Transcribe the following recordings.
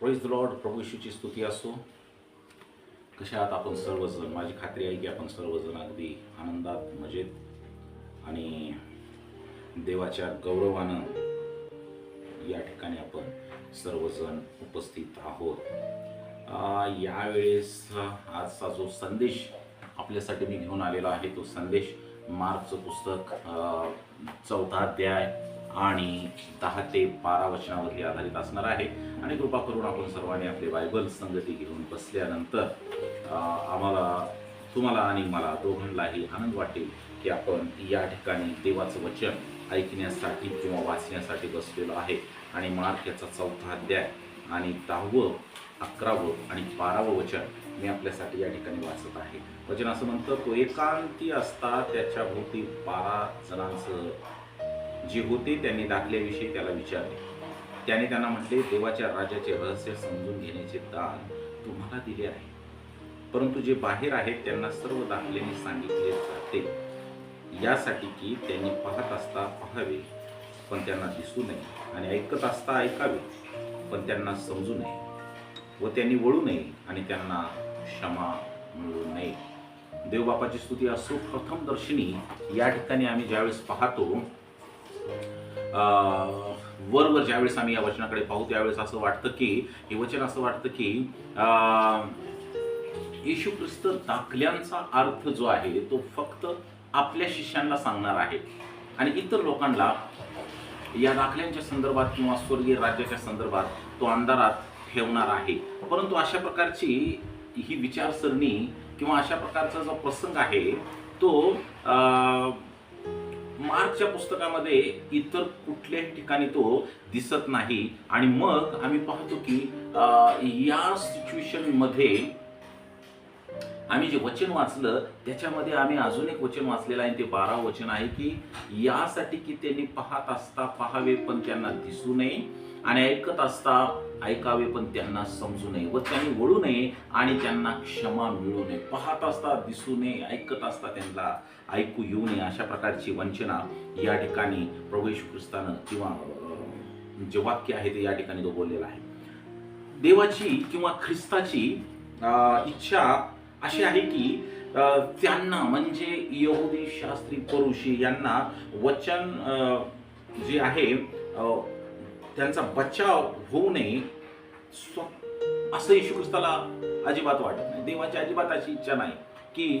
प्रोईज the Lord प्रभू येशूची स्तुती असो. कशा आहात आपण सर्वजण माझी खात्री आहे की आपण सर्वजण अगदी आनंदात मजेत आणि देवाच्या गौरवानं या ठिकाणी आपण सर्वजण उपस्थित आहोत. यावेळेस आजचा जो संदेश आपल्यासाठी मी घेऊन आलेला आहे तो संदेश मार्कचं पुस्तक चौथा अध्याय. आणि दहा ते बारा वचनावरती आधारित असणार आहे. आणि कृपा करून आपण सर्वांनी आपले बायबल संगती घेऊन बसल्यानंतर आम्हाला तुम्हाला आणि मला दोघांनाही आनंद वाटेल की आपण या ठिकाणी देवाचं वचन ऐकण्यासाठी किंवा वाचण्यासाठी बसलेलो आहे. आणि मार्क याचा चौथा अध्याय आणि दहावं अकरावं आणि बारावं वचन मी आपल्यासाठी या ठिकाणी वाचत आहे. वचन असं म्हणतं तो एकांती असता त्याच्या भोवती बारा जणांचं जे होते त्यांनी दाखल्याविषयी त्याला विचारले. त्याने त्यांना म्हटले देवाच्या राजाचे रहस्य समजून घेण्याचे दान तुम्हाला दिले आहे. परंतु जे बाहेर आहेत त्यांना सर्व दाखल्याने सांगितले जाते. यासाठी की त्यांनी पाहत असता पाहावे पण त्यांना दिसू नये आणि ऐकत असता ऐकावे पण त्यांना समजू नये व त्यांनी वळू नये आणि त्यांना क्षमा मिळू नये. देवबापाची स्तुती असो प्रथम दर्शनी या ठिकाणी आम्ही ज्यावेळेस पाहतो वरवर ज्यावेळेस आम्ही या वचनाकडे पाहू. त्यावेळेस असं वाटतं की हे वचन असं वाटतं की अं, येशू ख्रिस्त दाखल्यांचा अर्थ जो आहे तो फक्त आपल्या शिष्यांना सांगणार आहे. आणि इतर लोकांना या दाखल्यांच्या संदर्भात किंवा स्वर्गीय राज्याच्या संदर्भात तो अंधारात ठेवणार आहे. परंतु अशा प्रकारची ही विचारसरणी किंवा अशा प्रकारचा जो प्रसंग आहे तो अं, मार्कच्या पुस्तकामध्ये इतर कुठल्याही ठिकाणी तो दिसत नाही. आणि मग आम्ही पाहतो की या सिच्युएशनमध्ये आम्ही जे वचन वाचलं त्याच्यामध्ये आम्ही अजून एक वचन वाचलेलं आहे ते बारा वचन आहे की यासाठी की त्यांनी पाहत असता पाहावे पण त्यांना दिसू नये. आणि ऐकत असता ऐकावे पण त्यांना समजू नये व त्यांनी वळू नये आणि त्यांना क्षमा मिळू नये. पाहत असता दिसू नये ऐकत असता त्यांना ऐकू येऊ नये अशा प्रकारची वंचना या ठिकाणी प्रभू येशू ख्रिस्तानं किंवा जे वाक्य आहे ते या ठिकाणी तो बोललेला आहे. देवाची किंवा ख्रिस्ताची इच्छा अशी आहे की त्यांना म्हणजे यहुदी शास्त्री परुषी यांना वचन जे आहे त्यांचा बचाव होऊ नये. स्व- असं येशू ख्रिस्ताला अजिबात वाटत नाही. देवाची अजिबात अशी इच्छा नाही की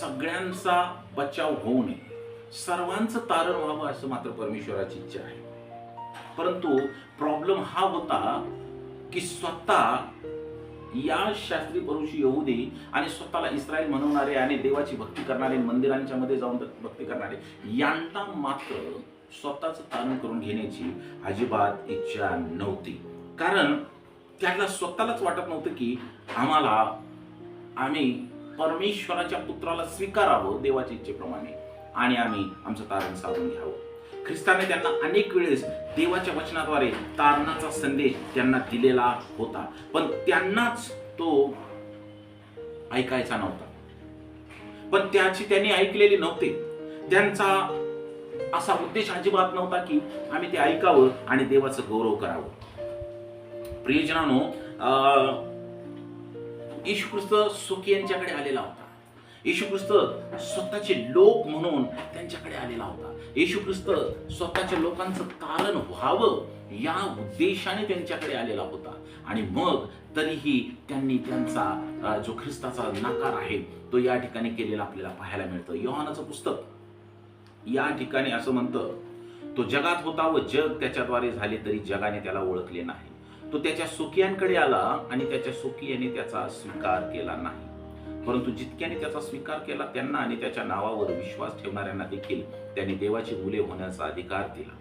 सगळ्यांचा बचाव होऊ नये. सर्वांचं तारण व्हावं असं मात्र परमेश्वराची इच्छा आहे. परंतु प्रॉब्लेम हा होता की स्वतः या शास्त्री परुषी दे आणि स्वतःला इस्रायल म्हणवणारे आणि देवाची भक्ती करणारे मंदिरांच्या मध्ये जाऊन भक्ती करणारे यांना मात्र स्वतःच तारण करून घेण्याची अजिबात इच्छा नव्हती. कारण त्यांना स्वतःलाच वाटत नव्हतं की आम्हाला आम्ही परमेश्वराच्या पुत्राला स्वीकारावं देवाच्या इच्छेप्रमाणे आणि आम्ही आमचं तारण साधून घ्यावं. ख्रिस्ताने त्यांना अनेक वेळेस देवाच्या वचनाद्वारे तारणाचा संदेश त्यांना दिलेला होता. पण त्यांनाच तो ऐकायचा नव्हता. पण त्याची त्यांनी ऐकलेली नव्हते. त्यांचा असा उद्देश अजिबात नव्हता की आम्ही ते ऐकावं आणि देवाचं गौरव करावं. प्रियजनानो येशू ख्रिस्त सुखी यांच्याकडे आलेला होता. येशू ख्रिस्त स्वतःचे लोक म्हणून त्यांच्याकडे आलेला होता. येशू ख्रिस्त स्वतःच्या लोकांचं तारण व्हावं या उद्देशाने त्यांच्याकडे आलेला होता. आणि मग तरीही त्यांनी त्यांचा जो ख्रिस्ताचा नकार आहे तो या ठिकाणी केलेला आपल्याला पाहायला मिळतं. योहानाचं पुस्तक या ठिकाणी असं म्हणतं तो जगात होता व जग त्याच्याद्वारे झाले तरी जगाने त्याला ओळखले नाही. तो त्याच्या सुखियांकडे आला आणि त्याच्या सुखियाने त्याचा स्वीकार केला नाही. परंतु जितक्याने त्याचा स्वीकार केला त्यांना आणि त्याच्या नावावर विश्वास ठेवणाऱ्यांना देखील त्याने देवाची मुले होण्याचा अधिकार दिला.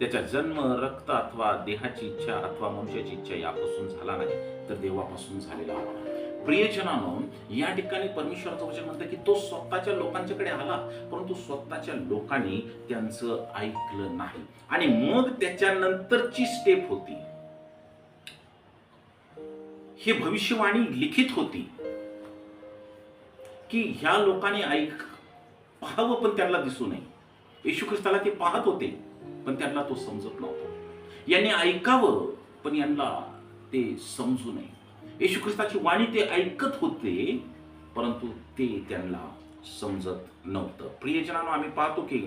त्याचा जन्म रक्त अथवा देहाची इच्छा अथवा मनुष्याची इच्छा यापासून झाला नाही तर देवापासून झालेला होता. प्रियजनानो या ठिकाणी परमेश्वराचं वचन म्हणतं की तो स्वतःच्या लोकांच्याकडे आला परंतु स्वतःच्या लोकांनी त्यांचं ऐकलं नाही. आणि मग त्याच्यानंतरची स्टेप होती. ही भविष्यवाणी लिखित होती की ह्या लोकांनी ऐक पाहावं पण त्यांना दिसू नये. येशू ख्रिस्ताला ते पाहत होते पण त्यांना तो समजत नव्हता. यांनी ऐकावं पण यांना ते समजू नये. येशू ख्रिस्ताची वाणी ते ऐकत होते परंतु ते त्यांना समजत नव्हतं. प्रियजनानं आम्ही पाहतो की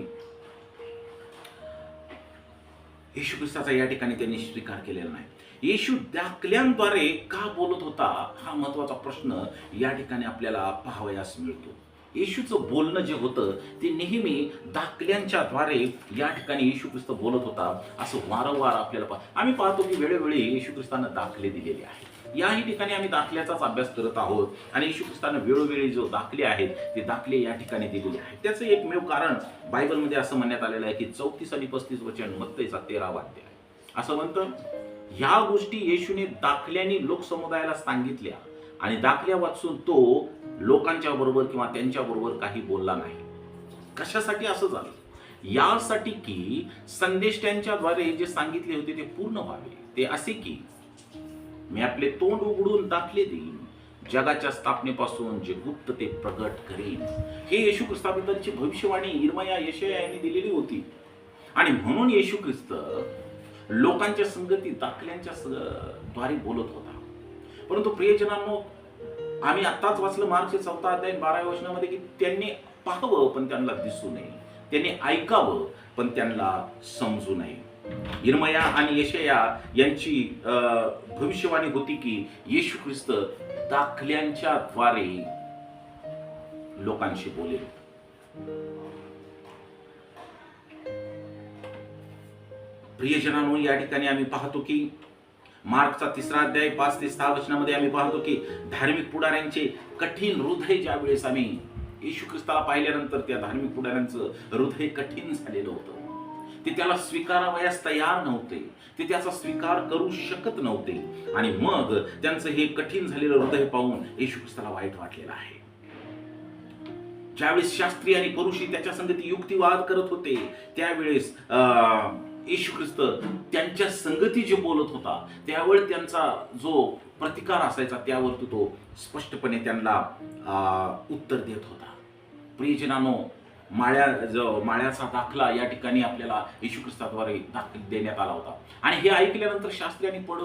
येशू ख्रिस्ताचा या ठिकाणी त्यांनी स्वीकार केलेला नाही. येशू दाखल्यांद्वारे का बोलत होता हा महत्त्वाचा प्रश्न या ठिकाणी आपल्याला पाहावयास मिळतो. येशूचं बोलणं जे होतं ते नेहमी दाखल्यांच्या द्वारे या ठिकाणी येशू ख्रिस्त बोलत होता असं वारंवार आपल्याला पा आम्ही पाहतो की वेळोवेळी येशू ख्रिस्तानं दाखले दिलेले आहेत. याही ठिकाणी आम्ही दाखल्याचाच अभ्यास करत आहोत. आणि येशू ख्रिस्तानं वेळोवेळी जो दाखले आहेत ते दाखले या ठिकाणी दिलेले आहेत. त्याचं एकमेव कारण बायबलमध्ये असं म्हणण्यात आलेलं आहे की चौतीस आणि पस्तीस वचन मत्तेचा तेरा वाद्य आहे असं म्हणतं ह्या गोष्टी येशूने दाखल्याने लोकसमुदायाला सांगितल्या आणि दाखल्या वाचून तो लोकांच्या बरोबर किंवा त्यांच्या बरोबर काही बोलला नाही. कशासाठी असं झालं? यासाठी की संदेश त्यांच्याद्वारे जे सांगितले होते ते पूर्ण व्हावे. ते असे की मी आपले तोंड उघडून दाखले देईन. जगाच्या स्थापनेपासून जे गुप्त ते प्रगट करेन. हे येशू ख्रिस्ताबद्दलची भविष्यवाणी इरमया यशया यांनी दिलेली होती. आणि म्हणून येशू ख्रिस्त लोकांच्या संगती दाखल्यांच्या स- द्वारे बोलत होता. परंतु प्रियजनांनो आम्ही आत्ताच वाचलं मार्गचे चौथा अध्याय बाराव्या वचनामध्ये की त्यांनी पाहावं पण त्यांना दिसू नये. त्यांनी ऐकावं पण त्यांना समजू नये. इरमया आणि यशया यांची भविष्यवाणी होती की येशू ख्रिस्त दाखल्यांच्या द्वारे लोकांशी बोलेल. प्रियजनांनो या ठिकाणी आम्ही पाहतो की मार्कचा तिसरा अध्याय पाच ते सहा वचनामध्ये आम्ही पाहतो की धार्मिक पुढाऱ्यांचे कठीण हृदय ज्या वेळेस आम्ही येशू ख्रिस्ताला पाहिल्यानंतर त्या धार्मिक पुढाऱ्यांचं हृदय कठीण झालेलं होतं. ते त्याला स्वीकारावयास तयार नव्हते. ते त्याचा स्वीकार करू शकत नव्हते. आणि मग त्यांचं हे कठीण झालेलं हृदय पाहून येशू ख्रिस्ताला वाईट वाटलेलं आहे. ज्यावेळेस शास्त्री आणि परुषी त्याच्या संगती युक्तिवाद करत होते त्यावेळेस अं, येशू ख्रिस्त त्यांच्या संगती जे बोलत होता त्यावेळी त्यांचा जो प्रतिकार असायचा त्यावर तो स्पष्टपणे त्यांना अं, उत्तर देत होता. प्रियजनानो माळ्या ज माळ्याचा दाखला या ठिकाणी आपल्याला येशू ख्रिस्ताद्वारे दाखल देण्यात आला होता. आणि हे ऐकल्यानंतर शास्त्री आणि पड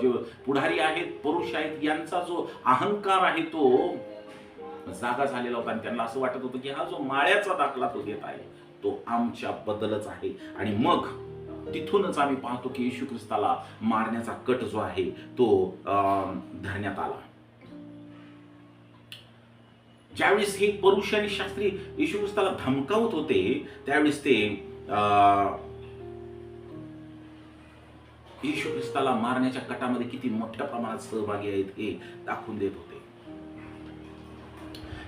जे पुढारी आहेत पुरुष आहेत यांचा जो अहंकार आहे तो जागा झालेला होता. आणि त्यांना असं वाटत होतं की हा जो माळ्याचा दाखला तो देत आहे तो आमच्या बद्दलच आहे. आणि मग तिथूनच आम्ही पाहतो की येशू ख्रिस्ताला मारण्याचा कट जो आहे तो अं, धरण्यात आला. ज्यावेळेस हे परुष आणि शास्त्री येशू ख्रिस्ताला धमकावत होते त्यावेळेस ते अं, येशू ख्रिस्ताला मारण्याच्या कटामध्ये किती मोठ्या प्रमाणात सहभागी आहेत हे दाखवून देत होते.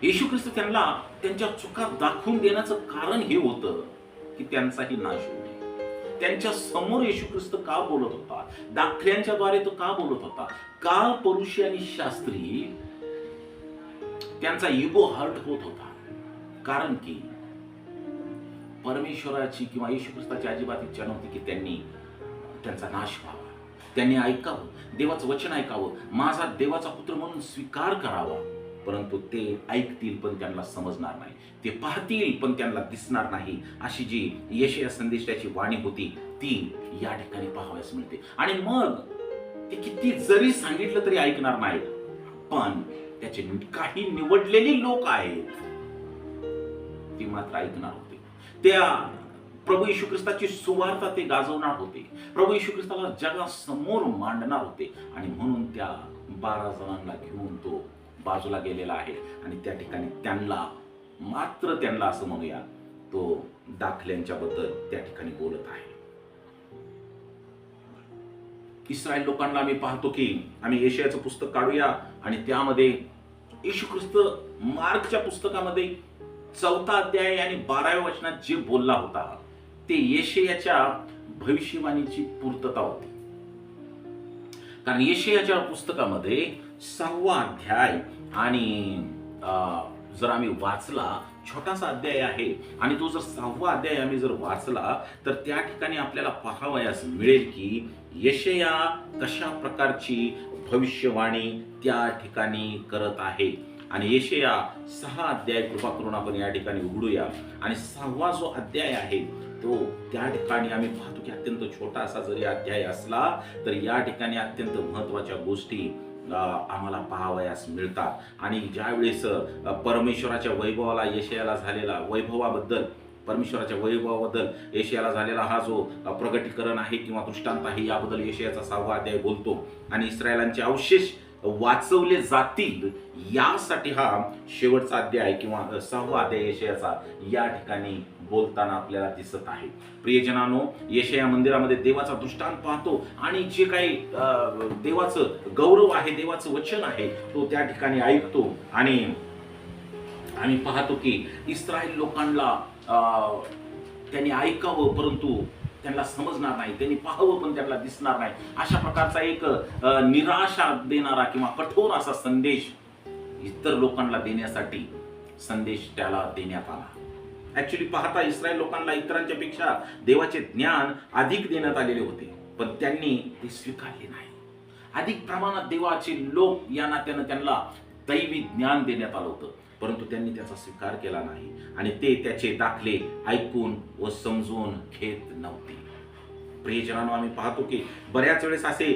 येशू ख्रिस्त त्यांना त्यांच्या चुका दाखवून देण्याचं कारण हे होतं की त्यांचाही नाश होईल त्यांच्यासमोर येशू ख्रिस्त का बोलत होता? दाखल्यांच्या द्वारे तो का बोलत होता? का परुषी आणि शास्त्री त्यांचा इगो हर्ट होत होता. कारण की परमेश्वराची किंवा येशू ख्रिस्ताची अजिबात इच्छा नव्हती की त्यांनी त्यांचा नाश व्हावा. त्यांनी ऐकावं देवाचं वचन ऐकावं माझा देवाचा पुत्र म्हणून स्वीकार करावा. परंतु ते ऐकतील पण त्यांना समजणार नाही. ते पाहतील पण त्यांना दिसणार नाही. अशी जी यश या संदेशाची वाणी होती ती या ठिकाणी पाहावयास मिळते. आणि मग ते किती जरी सांगितलं तरी ऐकणार नाही. पण त्याचे काही निवडलेली लोक आहेत. ती मात्र ऐकणार होते. त्या प्रभू येशू ख्रिस्ताची सुवार्ता ते गाजवणार होते. प्रभू येशू ख्रिस्ताला जगासमोर मांडणार होते. आणि म्हणून त्या बारा जणांना घेऊन तो बाजूला गेलेला आहे. आणि त्या ठिकाणी त्यांना मात्र त्यांना असं म्हणूया तो दाखल्यांच्या बद्दल त्या ठिकाणी बोलत आहे. इस्रायल लोकांना आम्ही पाहतो की आम्ही एशियाचं पुस्तक काढूया आणि त्यामध्ये येशू ख्रिस्त मार्कच्या पुस्तकामध्ये चौथा अध्याय आणि बाराव्या वचनात जे बोलला होता ते येशयाच्या भविष्यवाणीची पूर्तता होती. कारण येशयाच्या पुस्तकामध्ये सहावा अध्याय आणि अं, जर आम्ही वाचला छोटासा अध्याय आहे आणि तो जर सहावा अध्याय आम्ही जर वाचला तर त्या ठिकाणी आपल्याला पाहावयास मिळेल की यशया कशा प्रकारची भविष्यवाणी त्या ठिकाणी करत आहे? आणि यशया सहा अध्याय कृपा करून आपण या ठिकाणी उघडूया. आणि सहावा जो अध्याय आहे तो त्या ठिकाणी आम्ही पाहतो की अत्यंत छोटासा जरी अध्याय असला तर या ठिकाणी अत्यंत महत्त्वाच्या गोष्टी आम्हाला पाहावयास मिळतात. आणि ज्यावेळेस परमेश्वराच्या वैभवाला यशयाला झालेला वैभवाबद्दल परमेश्वराच्या वैभवाबद्दल यशयाला झालेला हा जो प्रगटीकरण आहे किंवा दृष्टांत आहे याबद्दल यशयाचा सहावा अध्याय बोलतो. आणि इस्रायलांचे अवशेष वाचवले जातील यासाठी हा शेवटचा अध्याय किंवा सहावा अध्याय यशयाचा या ठिकाणी बोलताना आपल्याला दिसत आहे. प्रियजनानो यशया मंदिरामध्ये देवाचा दृष्टांत पाहतो आणि जे काही देवाचं गौरव आहे देवाचं वचन आहे तो त्या ठिकाणी ऐकतो. आणि आम्ही पाहतो की इस्रायल लोकांना त्यांनी ऐकावं परंतु त्यांना समजणार नाही. त्यांनी पाहावं पण त्यांना दिसणार नाही. अशा प्रकारचा एक निराशा देणारा किंवा कठोर असा संदेश इतर लोकांना देण्यासाठी संदेश त्याला देण्यात आला. ऍक्च्युली पाहता इस्रायल लोकांना इतरांच्या पेक्षा देवाचे ज्ञान अधिक देण्यात आलेले होते पण त्यांनी ते स्वीकारले नाही. अधिक प्रमाणात देवाचे लोक या नात्यानं त्यांना दैवी ज्ञान देण्यात आलं होतं. परंतु त्यांनी त्याचा स्वीकार केला नाही आणि ते त्याचे दाखले ऐकून व समजून घेत नव्हते. प्रियजनांनो आम्ही पाहतो की बऱ्याच वेळेस असे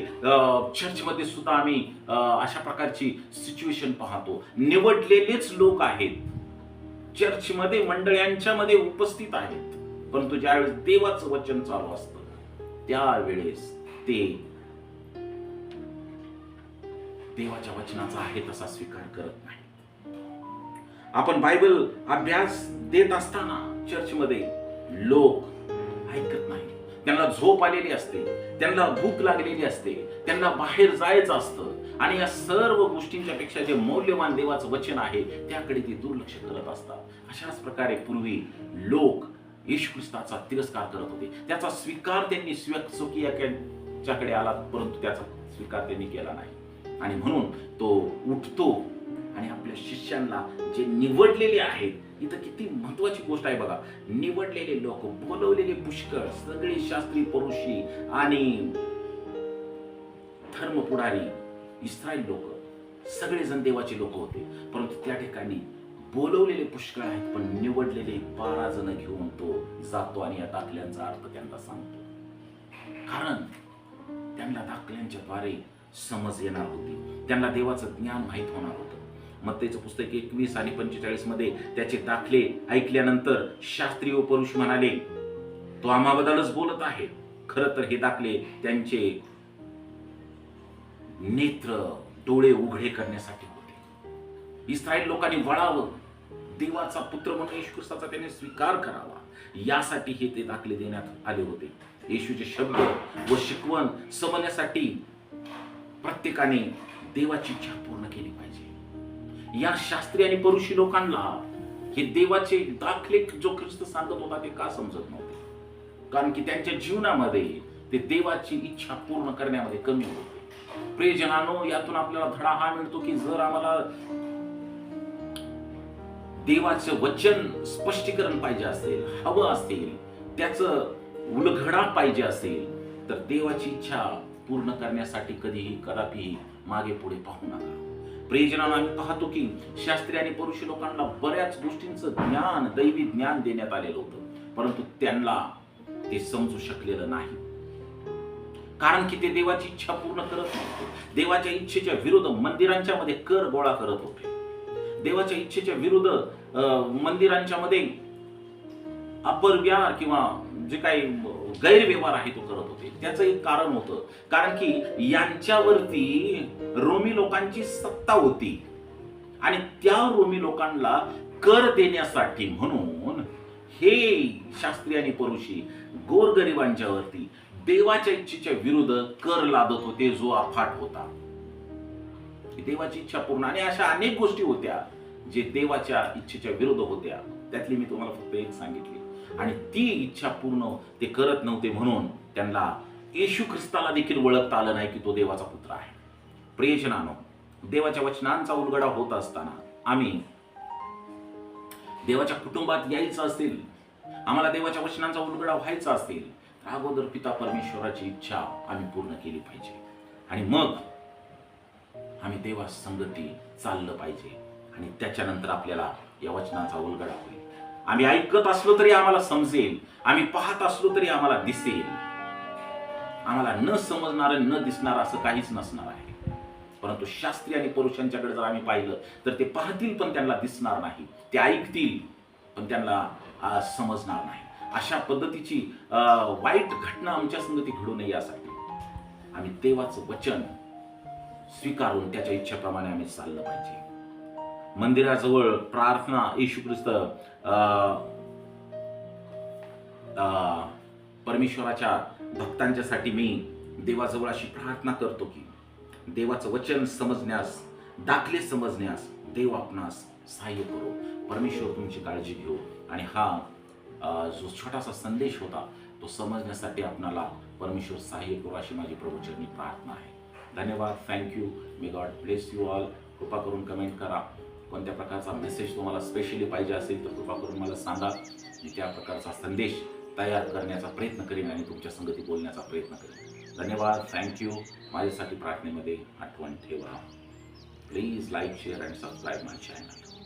चर्चमध्ये सुद्धा आम्ही अं, अशा प्रकारची सिच्युएशन पाहतो. निवडलेलेच लोक आहेत. चर्चमध्ये मंडळ्यांच्या मध्ये उपस्थित आहेत. परंतु ज्यावेळेस देवाचं वचन चालू असतं त्यावेळेस ते देवाच्या वचनाचा आहे तसा स्वीकार करत नाही. आपण बायबल अभ्यास देत असताना चर्चमध्ये लोक ऐकत नाही. त्यांना झोप आलेली असते त्यांना भूक लागलेली असते त्यांना बाहेर जायचं असतं आणि या सर्व गोष्टींच्या पेक्षा जे मौल्यवान देवाचं वचन आहे त्याकडे ते दुर्लक्ष करत असतात. अशाच प्रकारे पूर्वी लोक येशू ख्रिस्ताचा तिरस्कार करत होते. त्याचा स्वीकार त्यांनी स्वकीयाच्याकडे आला परंतु त्याचा स्वीकार त्यांनी केला नाही. आणि म्हणून तो उठतो आणि आपल्या शिष्यांना जे निवडलेले आहेत इथं किती महत्वाची गोष्ट आहे बघा. निवडलेले लोक बोलवलेले पुष्कळ सगळे शास्त्री परुषी आणि धर्म पुढारी इस्रायल लोक सगळेजण देवाचे लोक होते. परंतु त्या ठिकाणी बोलवलेले पुष्कळ आहेत पण निवडलेले बारा जण घेऊन तो जातो आणि या दाखल्यांचा अर्थ त्यांना सांगतो. कारण त्यांना दाखल्यांच्या द्वारे समज येणार होती. त्यांना देवाचं ज्ञान माहीत होणार होतं. मत्तेचं पुस्तक एकवीस आणि पंचेचाळीसमध्ये त्याचे दाखले ऐकल्यानंतर शास्त्री व पुरुष म्हणाले तो आम्हाबद्दलच बोलत आहे. खरं तर हे दाखले त्यांचे नेत्र डोळे उघडे करण्यासाठी होते. इस्रायल लोकांनी वळावं. देवाचा पुत्र म्हणून येशू ख्रिस्ताचा त्याने स्वीकार करावा. यासाठी हे ते दाखले देण्यात आले होते. येशूचे शब्द व शिकवण समजण्यासाठी प्रत्येकाने देवाची इच्छा या शास्त्री आणि परुषी लोकांना हे देवाचे दाखले जो ख्रिस्त सांगत होता ते का समजत नव्हते? कारण की त्यांच्या जीवनामध्ये ते देवाची इच्छा पूर्ण करण्यामध्ये कमी होते. प्रियजनानो यातून आपल्याला धडा हा मिळतो की जर आम्हाला देवाचं वचन स्पष्टीकरण पाहिजे असेल हवं असेल त्याचं उलघडा पाहिजे असेल तर देवाची इच्छा पूर्ण करण्यासाठी कधीही कदापि मागे पुढे पाहू नका. प्रियजनांना आम्ही पाहतो की शास्त्री आणि पुरुष लोकांना बऱ्याच गोष्टींचं ज्ञान दैवी ज्ञान देण्यात आलेलं होतं. परंतु त्यांना ते समजू शकलेलं नाही. कारण की ते देवाची इच्छा पूर्ण करत नव्हते. देवाच्या इच्छेच्या विरुद्ध मंदिरांच्या मध्ये कर गोळा करत होते. देवाच्या इच्छेच्या विरुद्ध अं, मंदिरांच्या मध्ये अपरव्यार किंवा जे काही गैरव्यवहार आहे तो करत होते. त्याचं एक कारण होतं. कारण की यांच्यावरती रोमी लोकांची सत्ता होती. आणि त्या रोमी लोकांना कर देण्यासाठी म्हणून हे शास्त्री आणि परुषी गोरगरिबांच्या वरती देवाच्या इच्छेच्या विरुद्ध कर लादत होते जो अफाट होता. देवाची इच्छा पूर्ण. आणि अशा अनेक गोष्टी होत्या जे देवाच्या इच्छेच्या विरुद्ध होत्या. त्यातली मी तुम्हाला फक्त एक सांगितली. आणि ती इच्छा पूर्ण ते करत नव्हते म्हणून त्यांना येशू ख्रिस्ताला देखील ओळखता आलं नाही की तो देवाचा पुत्र आहे. प्रियजनानो देवाच्या वचनांचा उलगडा होत असताना आम्ही देवाच्या कुटुंबात यायचं असेल आम्हाला देवाच्या वचनांचा उलगडा व्हायचा असेल तर अगोदर पिता परमेश्वराची इच्छा आम्ही पूर्ण केली पाहिजे. आणि मग आम्ही देवा संगती चाललं पाहिजे आणि त्याच्यानंतर आपल्याला या वचनाचा उलगडा होईल. आम्ही ऐकत असलो तरी आम्हाला समजेल. आम्ही पाहत असलो तरी आम्हाला दिसेल. आम्हाला न समजणार न दिसणार असं काहीच नसणार आहे. परंतु शास्त्री आणि पुरुषांच्याकडे जर आम्ही पाहिलं तर ते पाहतील पण त्यांना दिसणार नाही. ते ऐकतील पण त्यांना समजणार नाही. अशा पद्धतीची वाईट घटना आमच्या संगती घडू नये यासाठी. आम्ही देवाचं वचन स्वीकारून त्याच्या इच्छेप्रमाणे आम्ही चाललं पाहिजे. मंदिराजवळ प्रार्थना येशू ख्रिस्त अ, परमेश्वराच्या भक्तांच्यासाठी मी देवाजवळ अशी प्रार्थना करतो की देवाचं वचन समजण्यास दाखले समजण्यास देव आपणास सहाय्य करो. परमेश्वर तुमची काळजी घेऊ आणि हा जो छोटासा संदेश होता तो समजण्यासाठी आपणाला परमेश्वर सहाय्य करू अशी माझी प्रभूचरणी प्रार्थना आहे. धन्यवाद. Thank you may God bless you all कृपा करून कमेंट करा. कोणत्या प्रकारचा मेसेज तुम्हाला स्पेशली पाहिजे असेल तर कृपा करून मला सांगा. मी त्या प्रकारचा संदेश तयार करण्याचा प्रयत्न करेन आणि तुमच्या संगती बोलण्याचा प्रयत्न करेन. धन्यवाद. थँक्यू माझ्यासाठी प्रार्थनेमध्ये आठवण ठेवा. Please like share and subscribe my channel